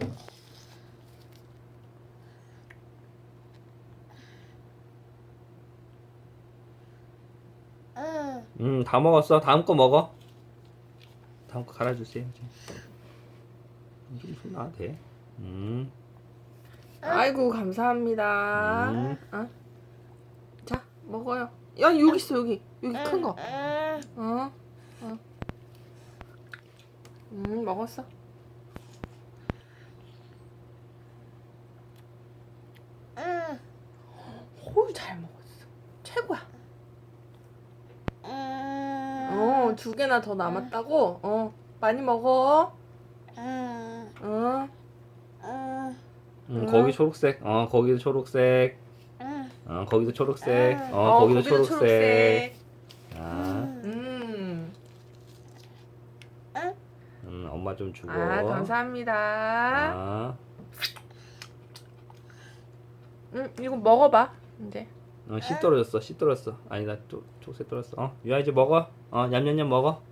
응. 음, 다 먹었어. 다음 거 먹어. 다음 거 갈아주세요. 좀손 놔도 돼. 음, 아이고 감사합니다. 음. 어? 자 먹어요. 야 여기 있어 여기 여기 큰 거. 응. 어? 어. 음 먹었어. 응. 어잘 먹었어. 최고야. 응. 어두 개나 더 남았다고. 어 많이 먹어. 응. 어. 응. 음, 거기 초록색. 어, 거기도 초록색. 응. 어, 거기도 초록색. 아. 어, 거기도 초록색. 아, 음. 음, 엄마 좀 주고. 아 감사합니다. 아, 음 이거 먹어봐 이제. 어, 씨 떨어졌어. 씨 떨어졌어. 아니다, 또 초록색 떨어졌어. 어, 유아 이제 먹어. 어, 냠냠냠 먹어.